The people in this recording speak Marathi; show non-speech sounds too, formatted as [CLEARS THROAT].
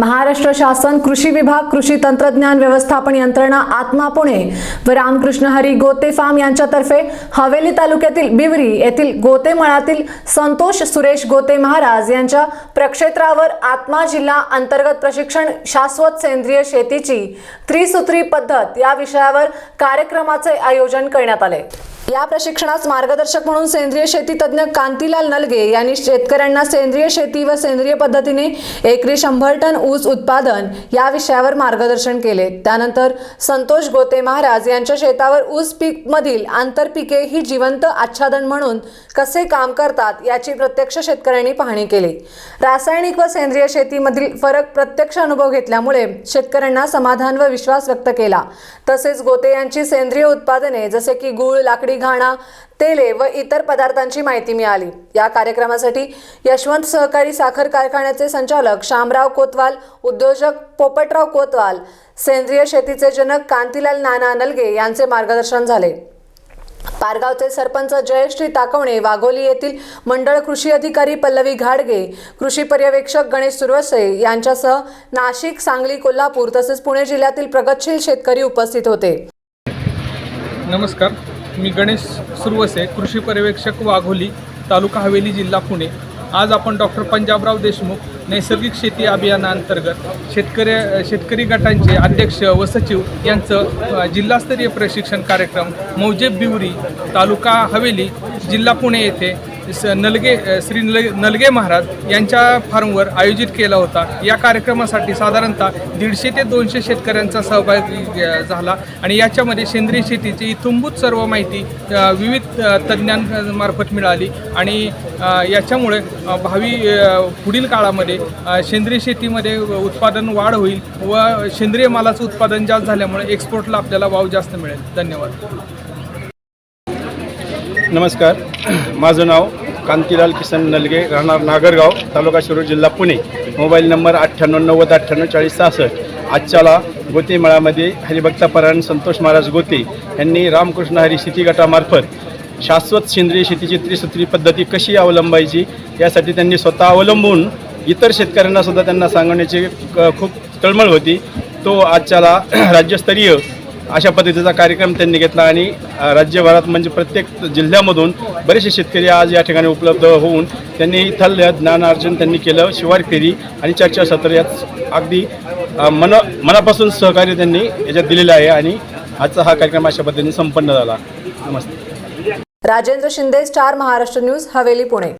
महाराष्ट्र शासन कृषी विभाग कृषी तंत्रज्ञान व्यवस्थापन यंत्रणा आत्मा पुणे व रामकृष्ण हरी गोते फार्म यांच्यातर्फे हवेली तालुक्यातील बिवरी येथील गोते मळातील संतोष सुरेश गोते महाराज यांच्या प्रक्षेत्रावर आत्मा जिल्हा अंतर्गत प्रशिक्षण शाश्वत सेंद्रिय शेतीची त्रिसूत्री पद्धत या विषयावर कार्यक्रमाचे आयोजन करण्यात आले. या प्रशिक्षणास मार्गदर्शक म्हणून सेंद्रिय शेती तज्ज्ञ कांतीलाल नलगे यांनी शेतकऱ्यांना सेंद्रिय शेती व सेंद्रिय पद्धतीने एकरी शंभर टन ऊस उत्पादन या विषयावर मार्गदर्शन केले. त्यानंतर संतोष गोते महाराज यांच्या शेतावर ऊस पीक मधील आंतरपिके ही जिवंत आच्छादन म्हणून कसे काम करतात याची प्रत्यक्ष शेतकऱ्यांनी पाहणी केली. रासायनिक व सेंद्रिय शेतीमधील फरक प्रत्यक्ष अनुभव घेतल्यामुळे शेतकऱ्यांना समाधान व विश्वास व्यक्त केला. तसेच गोते यांची सेंद्रिय उत्पादने जसे की गूळ लाकडी घाणा तेले व इतर पदार्थांची माहिती मिळाली. या कार्यक्रमासाठी यशवंत सहकारी साखर कारखान्याचे संचालक शामराव कोतवाल उद्योजक पोपटराव कोतवाल सेंद्रिय शेतीचे जनक कांतीलाल नाना नलगे यांचे मार्गदर्शन झाले. पारगावचे सरपंच जयश्री ताकवणे वाघोली येथील मंडळ कृषी अधिकारी पल्लवी घाडगे कृषी पर्यवेक्षक गणेश सुरवसे यांच्यासह नाशिक सांगली कोल्हापूर तसेच पुणे जिल्ह्यातील प्रगतशील शेतकरी उपस्थित होते. नमस्कार. मी गणेश सुरवसे कृषी पर्यवेक्षक वाघोली तालुका हवेली जिल्हा पुणे. आज आपण डॉक्टर पंजाबराव देशमुख नैसर्गिक शेती अभियानाअंतर्गत शेतकरी शेतकरी गटांचे अध्यक्ष व सचिव यांचं जिल्हास्तरीय प्रशिक्षण कार्यक्रम मौजे बिवरी तालुका हवेली जिल्हा पुणे येथे स नलगे श्री नल नलगे महाराज यांच्या फार्मवर आयोजित केला होता. या कार्यक्रमासाठी साधारणतः दीडशे ते दोनशे शेतकऱ्यांचा सहभाग झाला आणि याच्यामध्ये सेंद्रिय शेतीची इथंभूत सर्व माहिती विविध तज्ज्ञांमार्फत मिळाली आणि याच्यामुळे भावी पुढील काळामध्ये सेंद्रिय शेतीमध्ये उत्पादन वाढ होईल व सेंद्रिय मालाचं उत्पादन जास्त झाल्यामुळे एक्सपोर्टला आपल्याला वाव जास्त मिळेल. धन्यवाद. नमस्कार. माझं नाव कांतीलाल किसन नलगे राहणार नागरगाव तालुका शिरूर जिल्हा पुणे. मोबाईल नंबर अठ्ठ्याण्णव नव्वद अठ्ठ्याण्णव चाळीस सहासष्ट. आजच्याला गोते मेळामध्ये हरिभक्तापरायण संतोष महाराज गोते यांनी रामकृष्ण हरी शेती गटामार्फत शाश्वत सेंद्रिय शेतीची त्रिसूत्री पद्धती कशी अवलंबायची यासाठी त्यांनी स्वतः अवलंबून इतर शेतकऱ्यांनासुद्धा त्यांना सांगण्याची क- खूप तळमळ होती. तो आजच्याला [CLEARS THROAT] राज्यस्तरीय अशा पद्धतीचा कार्यक्रम त्यांनी घेतला आणि राज्यभरात म्हणजे प्रत्येक जिल्ह्यामधून बरेचसे शेतकरी आज या ठिकाणी उपलब्ध होऊन त्यांनी इथल ज्ञानार्जन त्यांनी केलं शिवार फेरी आणि चर्चासत्र यात अगदी मन मनापासून सहकार्य त्यांनी याच्यात दिलेलं आहे आणि आजचा हा कार्यक्रम अशा पद्धतीने संपन्न झाला. नमस्ते. Rajendra Shinde Star Maharashtra News Haveli Pune.